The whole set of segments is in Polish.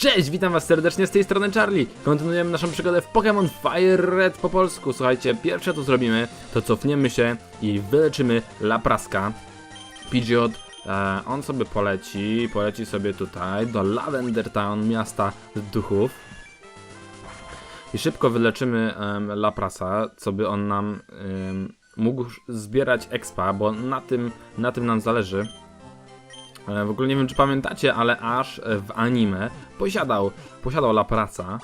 Cześć, witam was serdecznie z tej strony Charlie. Kontynuujemy naszą przygodę w Pokémon Fire Red po polsku. Słuchajcie, pierwsze co zrobimy, to cofniemy się i wyleczymy Lapraska. Pidgeot, e, on sobie poleci, poleci sobie tutaj do Lavender Town, miasta duchów. I szybko wyleczymy em, Laprasa, co by on nam em, mógł zbierać expa, bo na tym, na tym nam zależy. E, W ogóle nie wiem, czy pamiętacie, ale Ash e, w anime posiadał, posiadał Lapraca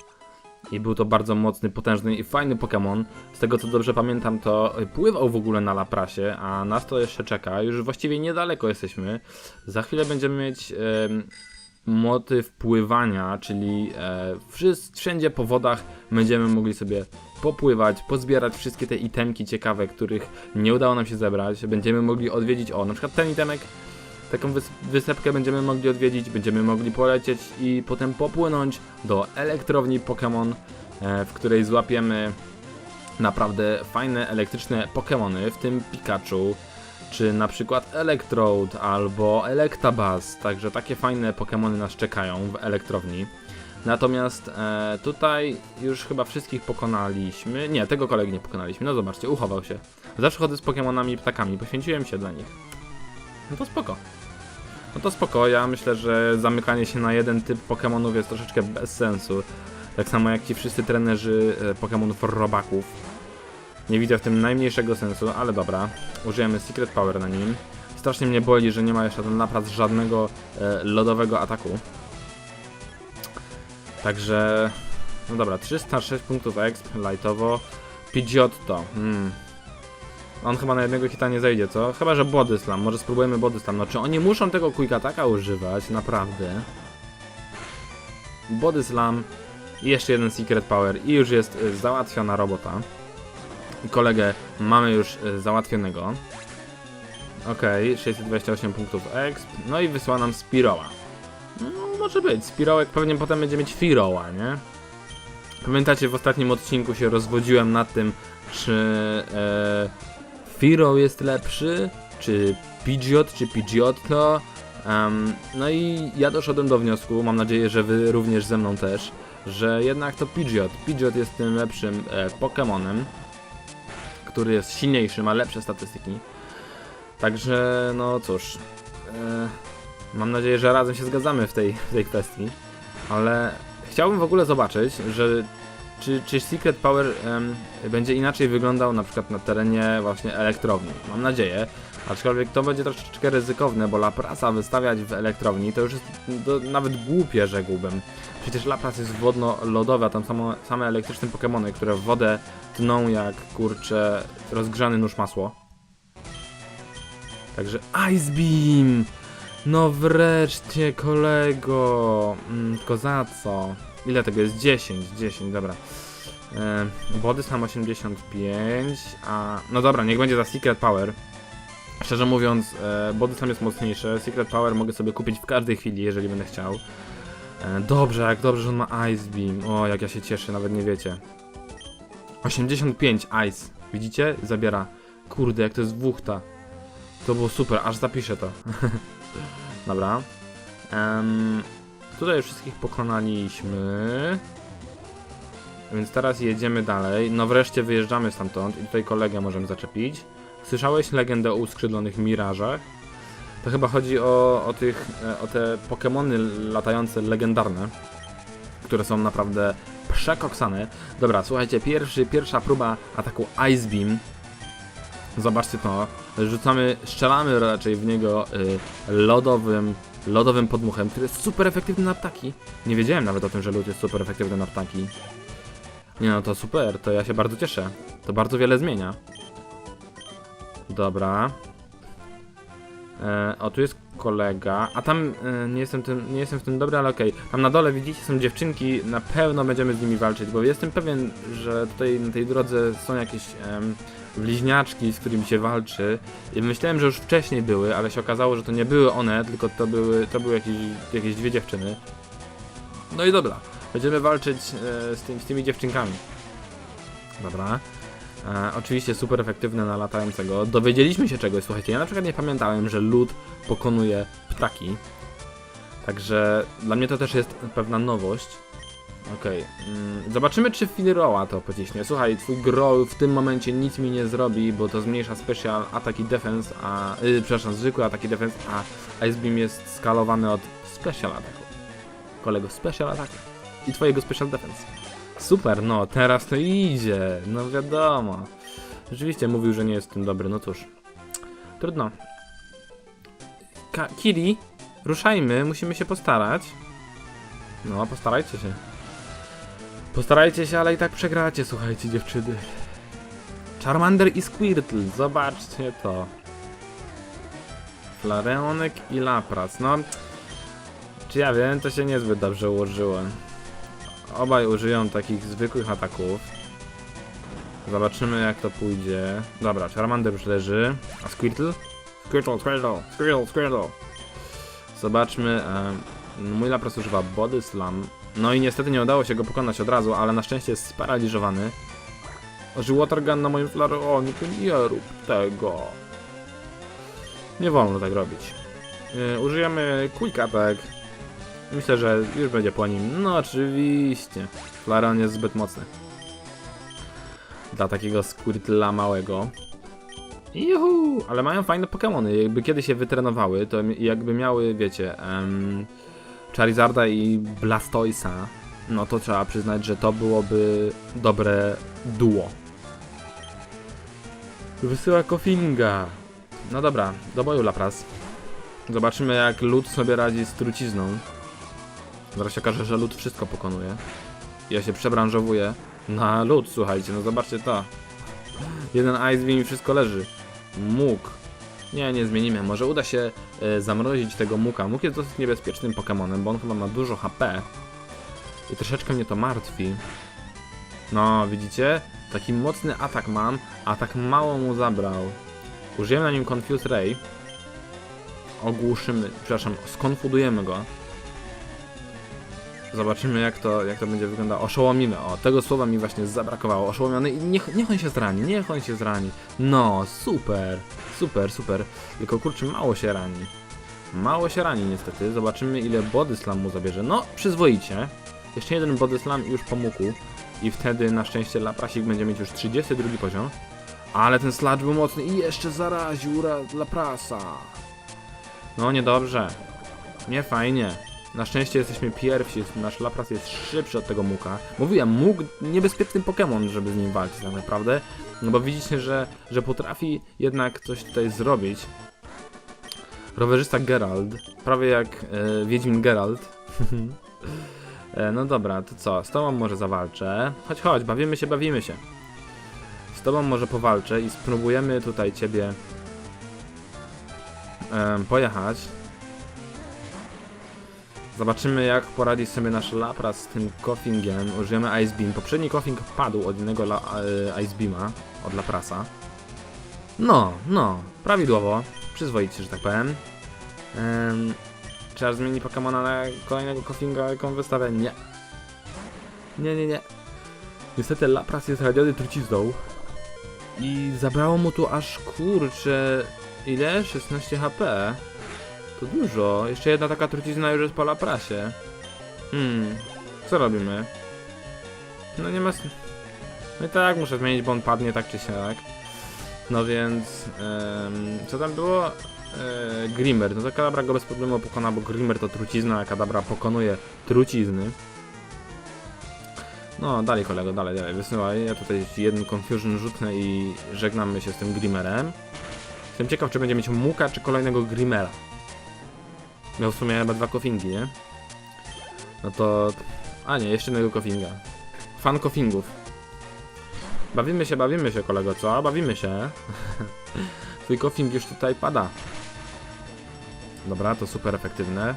i był to bardzo mocny, potężny i fajny Pokémon. Z tego co dobrze pamiętam, to pływał w ogóle na Laprasie, a nas to jeszcze czeka. Już właściwie niedaleko jesteśmy. Za chwilę będziemy mieć em, motyw pływania, czyli e, wszędzie po wodach będziemy mogli sobie popływać, pozbierać wszystkie te itemki ciekawe, których nie udało nam się zebrać. Będziemy mogli odwiedzić, o, na przykład ten itemek taką wys wysepkę będziemy mogli odwiedzić, będziemy mogli polecieć i potem popłynąć do elektrowni Pokémon, e, w której złapiemy naprawdę fajne elektryczne Pokémony, w tym Pikachu, czy na przykład Electrode albo Electabuzz, także takie fajne Pokémony nas czekają w elektrowni. Natomiast e, tutaj już chyba wszystkich pokonaliśmy. Nie, tego kolegi nie pokonaliśmy. No zobaczcie, uchował się. Zawsze chodzę z Pokémonami i ptakami, poświęciłem się dla nich. No to spoko. No to spoko, ja myślę, że zamykanie się na jeden typ Pokémonów jest troszeczkę bez sensu. Tak samo jak ci wszyscy trenerzy e, Pokémonów robaków. Nie widzę w tym najmniejszego sensu, ale dobra. Użyjemy Secret Power na nim. Strasznie mnie boli, że nie ma jeszcze ten napad żadnego e, lodowego ataku. Także... No dobra, 306 punktów exp, lightowo. Pidgeotto, hmm. On chyba na jednego hita nie zejdzie, co? Chyba, że Body Slam. Może spróbujemy Body Slam. No, czy oni muszą tego Quick Attacka używać? Naprawdę. Body Slam i jeszcze jeden Secret Power i już jest y, załatwiona robota. Kolegę mamy już y, załatwionego. Okej, 628 punktów exp. No i wysła nam Spiroła. No, może być. Spirołek pewnie potem będzie mieć Firoła, nie? Pamiętacie, w ostatnim odcinku się rozwodziłem nad tym, czy e, Firo jest lepszy, czy Pidgeot, czy Pidgeotto. Em, no i ja doszedłem do wniosku, mam nadzieję, że wy również ze mną też, że jednak to Pidgeot. Pidgeot jest tym lepszym e, Pokemonem, który jest silniejszy, ma lepsze statystyki. Także, no cóż, e, mam nadzieję, że razem się zgadzamy w tej, w tej kwestii, ale chciałbym w ogóle zobaczyć, że czy, czy Secret Power będzie inaczej wyglądał na przykład na terenie właśnie elektrowni. Mam nadzieję. Aczkolwiek to będzie troszeczkę ryzykowne, bo Laprasa wystawiać w elektrowni to już jest to nawet głupie, rzekłbym. Przecież Lapras jest wodno-lodowy, a tam samo, same elektryczne Pokémony, które w wodę tną jak kurcze rozgrzany nóż masło. Także Ice Beam! No wreszcie, kolego! Mm, tylko za co? Ile tego jest? 10, 10, dobra. E, Body Slam 85, a... No dobra, niech będzie za Secret Power. Szczerze mówiąc, e, Body Slam jest mocniejszy. Secret Power mogę sobie kupić w każdej chwili, jeżeli będę chciał. E, dobrze, jak dobrze, że on ma Ice Beam. O, jak ja się cieszę, nawet nie wiecie. 85 Ice. Widzicie? Zabiera. Kurde, jak to jest wuchta. To było super, aż zapiszę to. Dobra. Tutaj wszystkich pokonaliśmy. Więc teraz jedziemy dalej. No wreszcie wyjeżdżamy stamtąd i tutaj kolegę możemy zaczepić. Słyszałeś legendę o uskrzydlonych mirażach? To chyba chodzi o, o tych, e, o te Pokémony latające legendarne, które są naprawdę przekoksane. Dobra, słuchajcie, pierwszy, pierwsza próba ataku Ice Beam. Zobaczcie to. Rzucamy, strzelamy raczej w niego y, lodowym, lodowym podmuchem, który jest super efektywny na ptaki. Nie wiedziałem nawet o tym, że lód jest super efektywny na ptaki. Nie no, to super, to ja się bardzo cieszę. To bardzo wiele zmienia. Dobra. E, o, tu jest kolega. A tam e, nie, jestem tym, nie jestem w tym dobry, ale okej. Tam na dole widzicie są dziewczynki, na pewno będziemy z nimi walczyć, bo jestem pewien, że tutaj na tej drodze są jakieś em, bliźniaczki, z którymi się walczy. I myślałem, że już wcześniej były, ale się okazało, że to nie były one, tylko to były, to były jakieś, jakieś dwie dziewczyny. No i dobra, będziemy walczyć e, z, tym, z tymi dziewczynkami. Dobra. E, oczywiście super efektywne na latającego. Dowiedzieliśmy się czegoś, słuchajcie, ja na przykład nie pamiętałem, że lód pokonuje ptaki. Także dla mnie to też jest pewna nowość. Okej, mm, zobaczymy czy Filroa to pociśnie. Słuchaj, twój growl w tym momencie nic mi nie zrobi, bo to zmniejsza special attack defense, a... Yy, przepraszam, zwykły atak i defense, a Ice Beam jest skalowany od special attacku. Kolego, special attack i twojego special defense. Super, no teraz to idzie, no wiadomo. Rzeczywiście mówił, że nie jest tym dobry, no cóż. Trudno. Ka Kiri, ruszajmy, musimy się postarać. No, postarajcie się. Postarajcie się, ale i tak przegracie, słuchajcie dziewczyny. Charmander i Squirtle, zobaczcie to. Flareonek i Lapras, no... Czy ja wiem, to się niezbyt dobrze ułożyło. Obaj użyją takich zwykłych ataków. Zobaczymy jak to pójdzie. Dobra, Charmander już leży. A Squirtle? Squirtle, Squirtle, Squirtle, Squirtle. Zobaczmy. mój Lapras używa Body Slam. No i niestety nie udało się go pokonać od razu, ale na szczęście jest sparaliżowany. Oży Watergun na moim Flareonie, to nie rób tego. Nie wolno tak robić. Yy, użyjemy Quick Attack. Myślę, że już będzie po nim. No oczywiście. Flareon jest zbyt mocny. Dla takiego Squirtla małego. Juhu! Ale mają fajne Pokémony. Jakby kiedy się wytrenowały, to jakby miały, wiecie, em, Charizarda i Blastoisa, no to trzeba przyznać, że to byłoby dobre duo. Wysyła Kofinga. No dobra, do boju Lapras. Zobaczymy jak lód sobie radzi z trucizną. Zaraz się okaże, że lód wszystko pokonuje. Ja się przebranżowuję na lód, słuchajcie, no zobaczcie to. Jeden Ice Beam i wszystko leży. Mógł. Nie, nie zmienimy. Może uda się e, zamrozić tego Muka. Muk jest dosyć niebezpiecznym Pokémonem, bo on chyba ma dużo HP. I troszeczkę mnie to martwi. No, widzicie? Taki mocny atak mam, a tak mało mu zabrał. Użyjemy na nim Confuse Ray. Ogłuszymy, przepraszam, skonfudujemy go. Zobaczymy jak to, jak to będzie wyglądało. Oszołomimy. O, tego słowa mi właśnie zabrakowało. Oszołomiony i niech, niech on się zrani, niech on się zrani. No, super, super, super. Tylko kurczę, mało się rani. Mało się rani niestety. Zobaczymy ile body slam mu zabierze. No, przyzwoicie. Jeszcze jeden body slam i już pomógł. I wtedy na szczęście Laprasik będzie mieć już 32 poziom. Ale ten sludge był mocny i jeszcze zaraził Ra- Laprasa. No niedobrze. Nie fajnie. Na szczęście jesteśmy pierwsi, nasz Lapras jest szybszy od tego Muka. Mówiłem, Muk niebezpieczny Pokémon, żeby z nim walczyć tak naprawdę. No bo widzicie, że, że potrafi jednak coś tutaj zrobić. Rowerzysta Gerald, prawie jak e, Wiedźmin Gerald. e, no dobra, to co, z tobą może zawalczę. Chodź, chodź, bawimy się, bawimy się. Z tobą może powalczę i spróbujemy tutaj ciebie pojechać. Zobaczymy jak poradzi sobie nasz Lapras z tym Koffingiem. Użyjemy Ice Beam. Poprzedni Koffing padł od innego la, e, Ice Beama, od Laprasa. No, no, prawidłowo. Przyzwoicie, że tak powiem. Em, trzeba zmienić Pokemona na kolejnego Koffinga, jaką wystawę? Nie. Nie, nie, nie. Niestety Lapras jest radiony trucizną. I zabrało mu tu aż kurczę... Ile? 16 HP. To dużo. Jeszcze jedna taka trucizna już jest po Laprasie. Hmm. Co robimy? No nie ma... No i tak, muszę zmienić, bo on padnie tak czy siak. No więc... co tam było? E, Grimmer. No to Kadabra go bez problemu pokona, bo Grimmer to trucizna, a Kadabra pokonuje trucizny. No, dalej kolego, dalej, dalej, wysyłaj. Ja tutaj jeden Confusion rzucę i żegnamy się z tym Grimmerem. Jestem ciekaw, czy będzie mieć Muka, czy kolejnego Grimmera. Miał w sumie chyba dwa kofingi, nie? No to... A nie, jeszcze jednego kofinga. Fan kofingów. Bawimy się, bawimy się kolego, co? Bawimy się. Twój kofing już tutaj pada. Dobra, to super efektywne.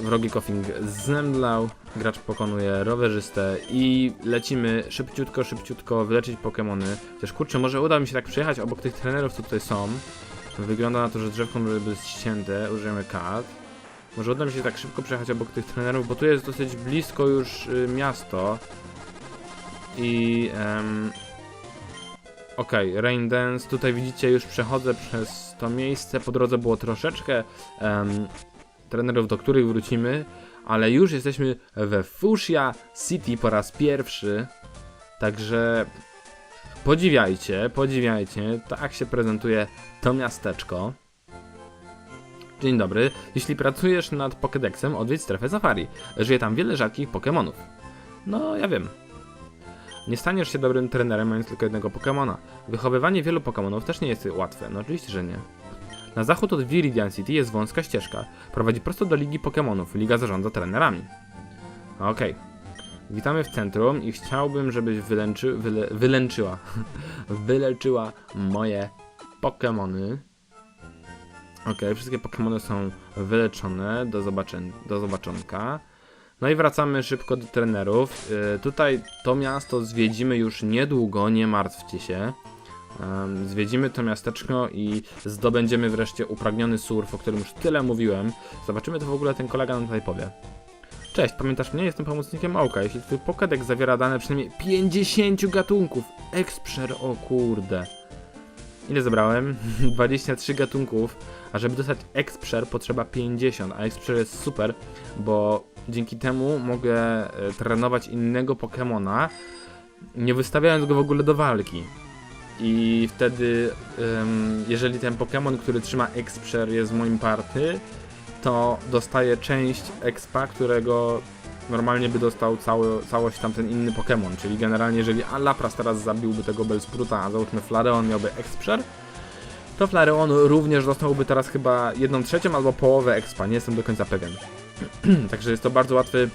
Wrogi kofing zemdlał, gracz pokonuje rowerzystę i lecimy szybciutko, szybciutko wyleczyć Pokemony. Chociaż kurczę, może uda mi się tak przejechać obok tych trenerów, co tutaj są. Wygląda na to, że drzewko może być ścięte, użyjemy kat. Może uda mi się tak szybko przejechać obok tych trenerów, bo tu jest dosyć blisko już y, miasto. I... em, Okej, Rain Dance, tutaj widzicie już przechodzę przez to miejsce, po drodze było troszeczkę em, trenerów, do których wrócimy, ale już jesteśmy we Fuchsia City po raz pierwszy, także podziwiajcie, podziwiajcie, tak się prezentuje to miasteczko. Dzień dobry, jeśli pracujesz nad Pokédexem, odwiedź strefę safari. Żyje tam wiele rzadkich Pokémonów. No, ja wiem. Nie staniesz się dobrym trenerem, mając tylko jednego Pokémona. Wychowywanie wielu Pokémonów też nie jest łatwe, no oczywiście, że nie. Na zachód od Viridian City jest wąska ścieżka. Prowadzi prosto do Ligi Pokémonów. Liga zarządza trenerami. Okej. Witamy w centrum i chciałbym, żebyś wylęczy, wyle, wylęczyła. wyleczyła moje Pokémony. Okej, wszystkie Pokémony są wyleczone. Do, zobaczeń, do zobaczonka. No i wracamy szybko do trenerów. Yy, tutaj to miasto zwiedzimy już niedługo, nie martwcie się. Em, zwiedzimy to miasteczko i zdobędziemy wreszcie upragniony surf, o którym już tyle mówiłem. Zobaczymy, co w ogóle ten kolega nam tutaj powie. Cześć, pamiętasz mnie? Jestem pomocnikiem Małka. Jeśli twój Pokédex zawiera dane przynajmniej 50 gatunków. Eksprzer, o kurde. Ile zebrałem? 23 gatunków, a żeby dostać Eksprzer potrzeba 50, a Eksprzer jest super, bo dzięki temu mogę e, trenować innego Pokemona, nie wystawiając go w ogóle do walki. I wtedy, ym, jeżeli ten Pokémon, który trzyma Exprzer jest w moim party, to dostaje część expa, którego normalnie by dostał cały, całość tamten inny Pokémon. Czyli generalnie, jeżeli Alapras teraz zabiłby tego Bellspruta, a załóżmy Flareon miałby Exprzer, to Flareon również dostałby teraz chyba jedną trzecią albo połowę expa, nie jestem do końca pewien. Także jest to bardzo łatwy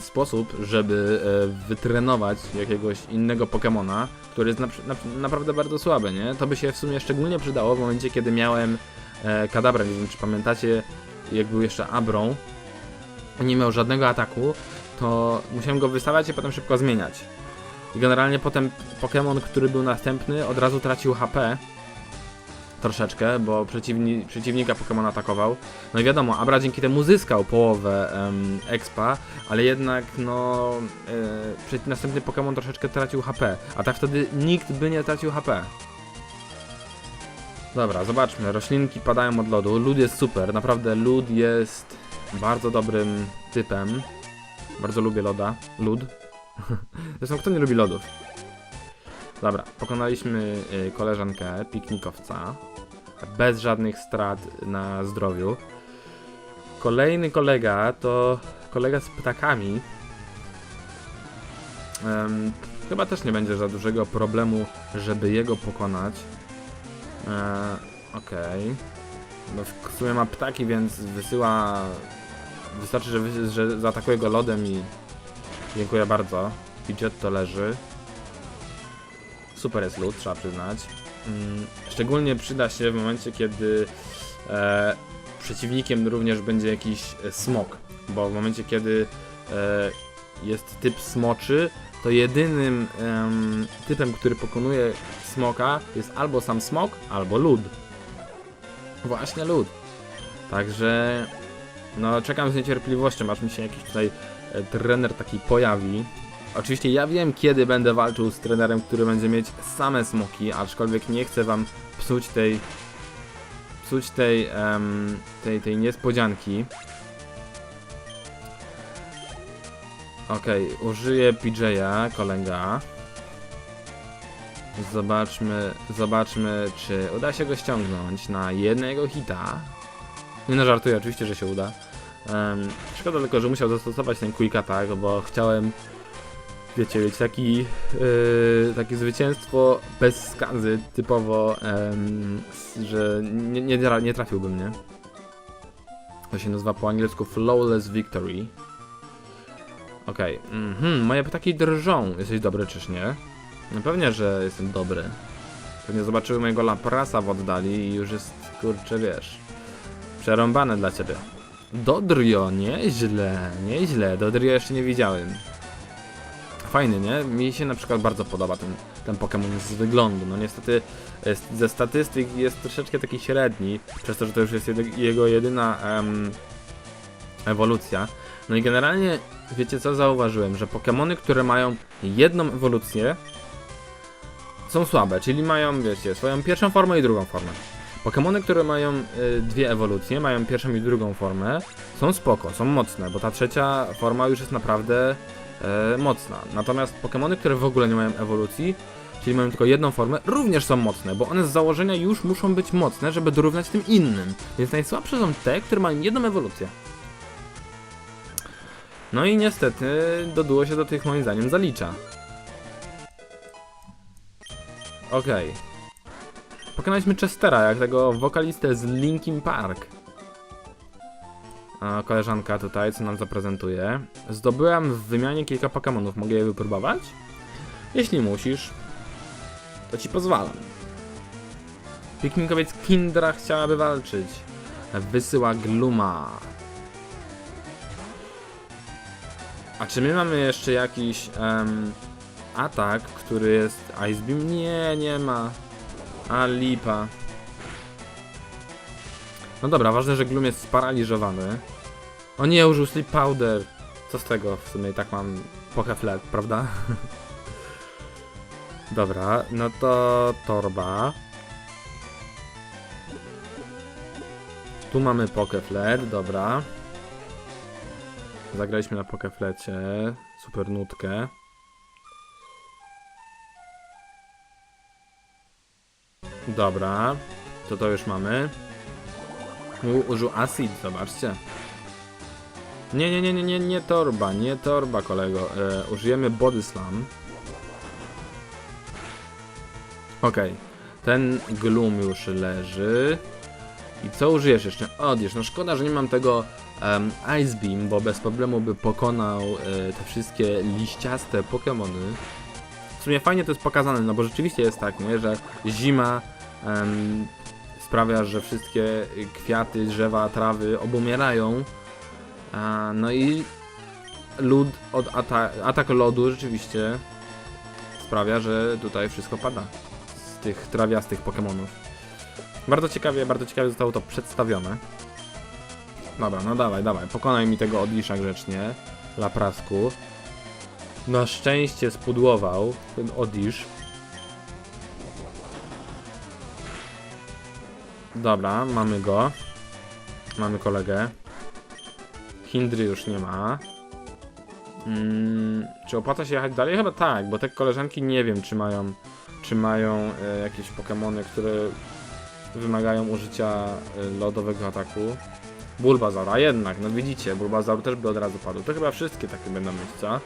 sposób, żeby e, wytrenować jakiegoś innego Pokemona, który jest na, na, naprawdę bardzo słaby, nie? To by się w sumie szczególnie przydało w momencie, kiedy miałem e, Kadabrę, nie wiem czy pamiętacie, jak był jeszcze Abrą, nie miał żadnego ataku, to musiałem go wystawiać i potem szybko zmieniać. I generalnie potem Pokémon, który był następny, od razu tracił HP, troszeczkę, bo przeciwni, przeciwnika Pokémon atakował. No i wiadomo, Abra dzięki temu zyskał połowę em, expa, ale jednak no e, następny Pokémon troszeczkę tracił HP, a tak wtedy nikt by nie tracił HP. Dobra, zobaczmy, roślinki padają od lodu, lód jest super, naprawdę lód jest bardzo dobrym typem. Bardzo lubię loda, lód. Zresztą kto nie lubi lodów? Dobra, pokonaliśmy y, koleżankę, piknikowca, bez żadnych strat na zdrowiu. Kolejny kolega to kolega z ptakami. Em, chyba też nie będzie za dużego problemu, żeby jego pokonać. E, Okej. No w sumie ma ptaki, więc wysyła... Wystarczy, że, że zaatakuje go lodem i... Dziękuję bardzo. Pidgeot to leży. Super jest lód, trzeba przyznać. Mm, Szczególnie przyda się w momencie, kiedy e, przeciwnikiem również będzie jakiś e, smok, bo w momencie, kiedy e, jest typ smoczy, to jedynym em, typem, który pokonuje smoka jest albo sam smok, albo lód. Właśnie lód. Także no czekam z niecierpliwością, aż mi się jakiś tutaj e, trener taki pojawi. Oczywiście ja wiem, kiedy będę walczył z trenerem, który będzie mieć same smoki, aczkolwiek nie chcę wam psuć tej psuć tej, em, tej, tej niespodzianki. Okej, użyję PJ'a, kolega. Zobaczmy, zobaczmy, czy uda się go ściągnąć na jednego hita. Nie no, żartuję, oczywiście, że się uda. Em, szkoda tylko, że musiał zastosować ten quick attack, bo chciałem wiecie, mieć taki, yy, takie zwycięstwo bez skazy, typowo, s- że nie, nie, nie trafiłbym, nie? To się nazywa po angielsku Flawless Victory. Okej, mhm, moje ptaki drżą. Jesteś dobry, czyż nie? No pewnie, że jestem dobry. Pewnie zobaczyły mojego Laprasa w oddali i już jest, kurczę, wiesz, przerąbane dla ciebie. Dodrio, nieźle, nieźle, Dodrio jeszcze nie widziałem. Fajny, nie? Mi się na przykład bardzo podoba ten, ten Pokémon z wyglądu. No niestety ze statystyk jest troszeczkę taki średni, przez to, że to już jest jego jedyna em, ewolucja. No i generalnie, wiecie co zauważyłem, że Pokémony, które mają jedną ewolucję są słabe, czyli mają, wiecie, swoją pierwszą formę i drugą formę. Pokemony, które mają y, dwie ewolucje, mają pierwszą i drugą formę, są spoko, są mocne, bo ta trzecia forma już jest naprawdę e, mocna. Natomiast Pokemony, które w ogóle nie mają ewolucji, czyli mają tylko jedną formę, również są mocne, bo one z założenia już muszą być mocne, żeby dorównać tym innym. Więc najsłabsze są te, które mają jedną ewolucję. No i niestety do się do tych moim zdaniem zalicza. Okej. Pokonaliśmy Chestera, jak tego wokalistę z Linkin Park. A koleżanka tutaj, co nam zaprezentuje. Zdobyłam w wymianie kilka Pokemonów. Mogę je wypróbować? Jeśli musisz, to ci pozwalam. Piknikowiec Kindra chciałaby walczyć. Wysyła Gluma. A czy my mamy jeszcze jakiś em, atak, który jest Ice Beam? Nie, nie ma. A lipa. No dobra, ważne, że Gloom jest sparaliżowany. O nie, użył Sleep Powder. Co z tego? W sumie i tak mam pochę flat, prawda? dobra, no to torba. Tu mamy Pokeflet, dobra. Zagraliśmy na Pokeflecie. Super nutkę. Dobra, to to już mamy. U, użył acid, zobaczcie. Nie, nie, nie, nie, nie, nie torba, nie torba, kolego. E, użyjemy body slam. Okej, ten gloom już leży. I co użyjesz jeszcze? Odjesz. No szkoda, że nie mam tego em, Ice Beam, bo bez problemu by pokonał e, te wszystkie liściaste Pokémony. W sumie fajnie to jest pokazane, no bo rzeczywiście jest tak, nie, że zima em, sprawia, że wszystkie kwiaty, drzewa, trawy obumierają. A, no i lód od ata atak lodu rzeczywiście sprawia, że tutaj wszystko pada z tych trawiastych Pokémonów. Bardzo ciekawie, bardzo ciekawie zostało to przedstawione. Dobra, no dawaj, dawaj, pokonaj mi tego odlisza grzecznie, Laprasku. Na szczęście spudłował ten Odisz. Dobra, mamy go. Mamy kolegę. Hindry już nie ma. Mm, czy opłaca się jechać dalej? Chyba tak, bo te koleżanki nie wiem, czy mają, czy mają e, jakieś Pokémony, które wymagają użycia e, lodowego ataku. Bulbazaur, a jednak, no widzicie, Bulbazaur też by od razu padł. To chyba wszystkie takie będą mieć, co?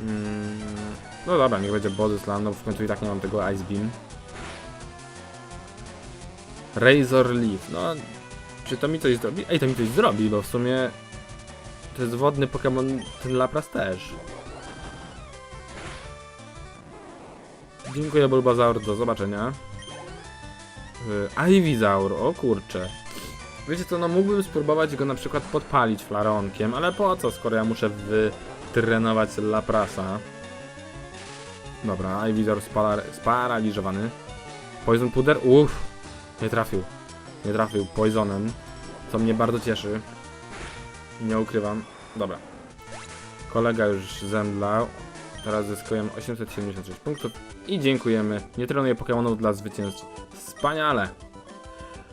Mm, no dobra, niech będzie Body Slam, no w końcu i tak nie mam tego Ice Beam. Razor Leaf, no czy to mi coś zrobi? Ej, to mi coś zrobi, bo w sumie to jest wodny Pokémon, ten Lapras też. Dziękuję Bulbazaur, do zobaczenia. Yy, Ivysaur, o kurcze. Wiecie co, no mógłbym spróbować go na przykład podpalić flaronkiem, ale po co, skoro ja muszę wytrenować Laprasa. Dobra, Ivysaur spara sparaliżowany. Poison Puder? Uff, nie trafił. Nie trafił Poisonem, co mnie bardzo cieszy. Nie ukrywam. Dobra. Kolega już zemdlał. Teraz zyskujemy 876 punktów i dziękujemy. Nie trenuję Pokémonów dla zwycięstw. Wspaniale!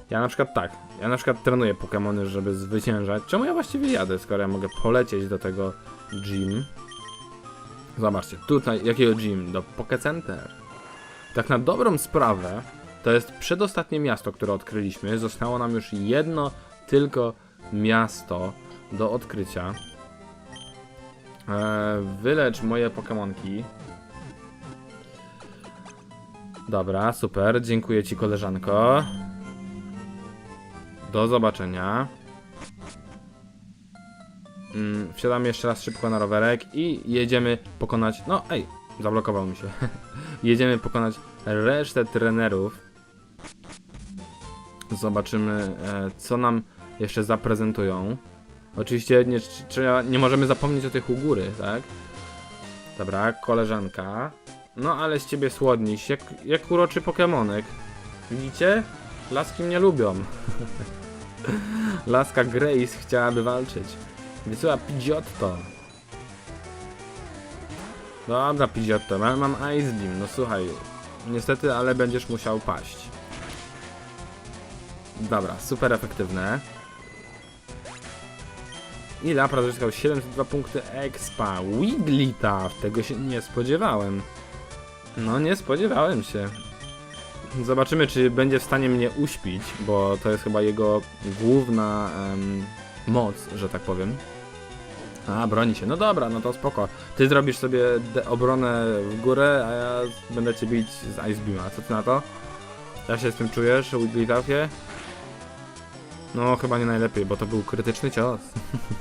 Ja na przykład tak. Ja na przykład trenuję Pokémony, żeby zwyciężać. Czemu ja właściwie jadę, skoro ja mogę polecieć do tego gym? Zobaczcie, tutaj, jakiego gym? Do Poké Center. Tak na dobrą sprawę, to jest przedostatnie miasto, które odkryliśmy. Zostało nam już jedno tylko miasto do odkrycia. Eee, wylecz moje Pokemonki. Dobra, super. Dziękuję ci, koleżanko. Do zobaczenia. Mm, wsiadamy jeszcze raz szybko na rowerek i jedziemy pokonać. No, ej, zablokował mi się. jedziemy pokonać resztę trenerów. Zobaczymy, e, co nam jeszcze zaprezentują. Oczywiście nie, trzeba, nie możemy zapomnieć o tych u góry, tak? Dobra, koleżanka. No ale z ciebie słodniś, jak, jak uroczy Pokemonek. Widzicie? Laski mnie lubią. Laska Grace chciałaby walczyć. Wysyła Pidgeotto. Dobra, Pidgeotto, mam, mam Ice Beam, no słuchaj. Niestety, ale będziesz musiał paść. Dobra, super efektywne. I Lapras zyskał 702 punkty expa. Wigglytuff, tego się nie spodziewałem. No nie spodziewałem się. Zobaczymy, czy będzie w stanie mnie uśpić, bo to jest chyba jego główna em, moc, że tak powiem. A, broni się. No dobra, no to spoko. Ty zrobisz sobie obronę w górę, a ja będę cię bić z Ice Beama. Co ty na to? Jak się z tym czujesz, Wigglytuffie? No, chyba nie najlepiej, bo to był krytyczny cios.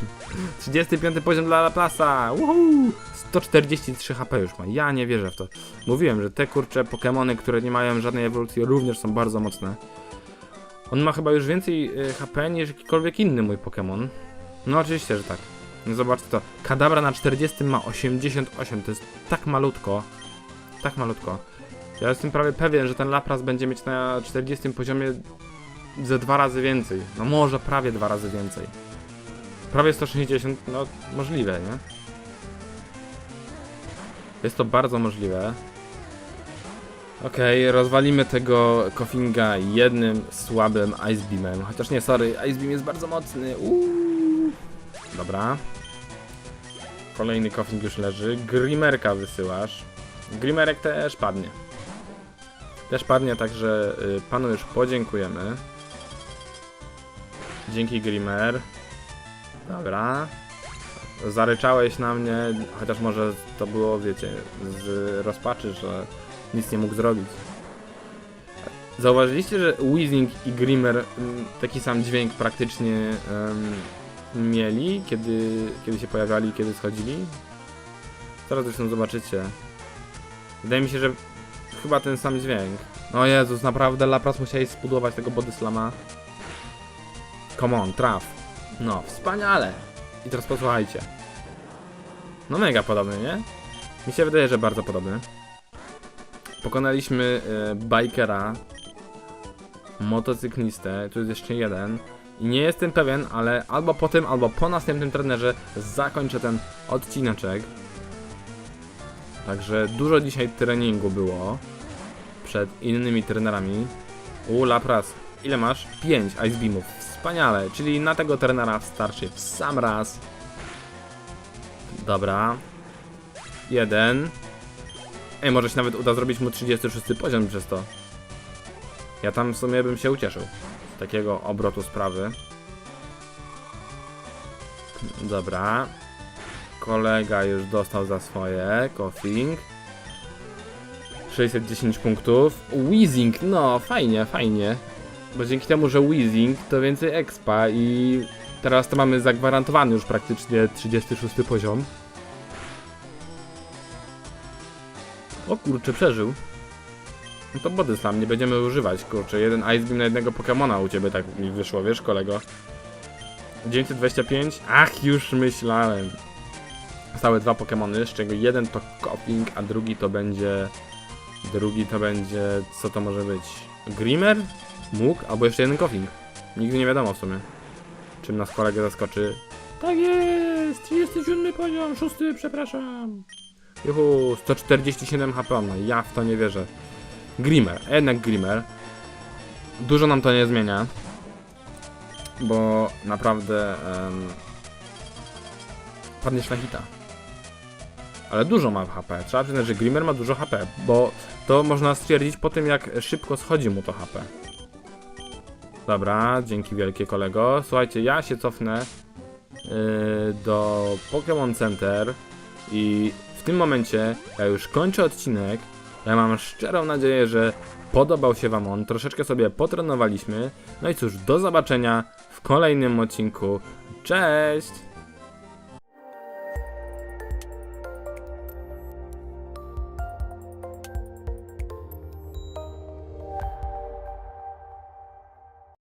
35 poziom dla! Woohoo! 143 HP już ma. Ja nie wierzę w to. Mówiłem, że te kurcze Pokémony, które nie mają żadnej ewolucji, również są bardzo mocne. On ma chyba już więcej y, HP niż jakikolwiek inny mój Pokémon. No oczywiście, że tak. Zobaczcie to. Kadabra na 40 ma 88. To jest tak malutko. Tak malutko. Ja jestem prawie pewien, że ten Lapras będzie mieć na 40 poziomie ze dwa razy więcej. No może prawie dwa razy więcej. Prawie 160, no możliwe, nie? Jest to bardzo możliwe. Okej, rozwalimy tego Koffinga jednym słabym Ice Beamem. Chociaż nie, sorry, Ice Beam jest bardzo mocny. Uuu. Dobra. Kolejny Koffing już leży. Grimerka wysyłasz. Grimerek też padnie. Też padnie, także y, panu już podziękujemy. Dzięki Grimer. Dobra. Zaryczałeś na mnie, chociaż może to było, wiecie, z rozpaczy, że nic nie mógł zrobić. Zauważyliście, że Weezing i Grimmer mm, taki sam dźwięk praktycznie em, mieli, kiedy, kiedy się pojawiali, kiedy schodzili? Zaraz zresztą zobaczycie. Wydaje mi się, że chyba ten sam dźwięk. O Jezus, naprawdę Lapras musiałeś spudować tego body slama. Come on, traf. No, wspaniale. I teraz posłuchajcie. No mega podobny, nie? Mi się wydaje, że bardzo podobny. Pokonaliśmy e, bikera, motocyklistę, tu jest jeszcze jeden. I nie jestem pewien, ale albo po tym, albo po następnym trenerze zakończę ten odcineczek. Także dużo dzisiaj treningu było przed innymi trenerami. U Lapras, ile masz? 5 Ice Beamów. Wspaniale, czyli na tego trenera starczy w sam raz. Dobra. Jeden. Ej, może się nawet uda zrobić mu 36 poziom przez to. Ja tam w sumie bym się ucieszył. Z takiego obrotu sprawy. Dobra. Kolega już dostał za swoje. Coughing. 610 punktów. Weezing, no fajnie, fajnie. Bo dzięki temu, że Weezing to więcej expa i teraz to mamy zagwarantowany już praktycznie 36 poziom. O kurczę, przeżył. No to body slam nie będziemy używać, kurczę. Jeden Ice Beam na jednego Pokemona u ciebie tak mi wyszło, wiesz kolego. 925? Ach, już myślałem. Zostały dwa Pokemony, z czego jeden to Kopping, a drugi to będzie... Drugi to będzie... co to może być? Grimmer? Mógł? Albo jeszcze jeden Koffing. Nigdy nie wiadomo w sumie. Czym nas kolega zaskoczy. Tak jest! 37 poziom, szósty, przepraszam. Juhu, 147 HP ma. Ja w to nie wierzę. Grimmer, jednak Grimmer. Dużo nam to nie zmienia. Bo naprawdę um, padniesz na hita. Ale dużo ma HP. Trzeba przyznać, że Grimmer ma dużo HP, bo to można stwierdzić po tym, jak szybko schodzi mu to HP. Dobra, dzięki wielkie kolego. Słuchajcie, ja się cofnę yy, do Pokémon Center i w tym momencie ja już kończę odcinek. Ja mam szczerą nadzieję, że podobał się Wam on. Troszeczkę sobie potrenowaliśmy. No i cóż, do zobaczenia w kolejnym odcinku. Cześć!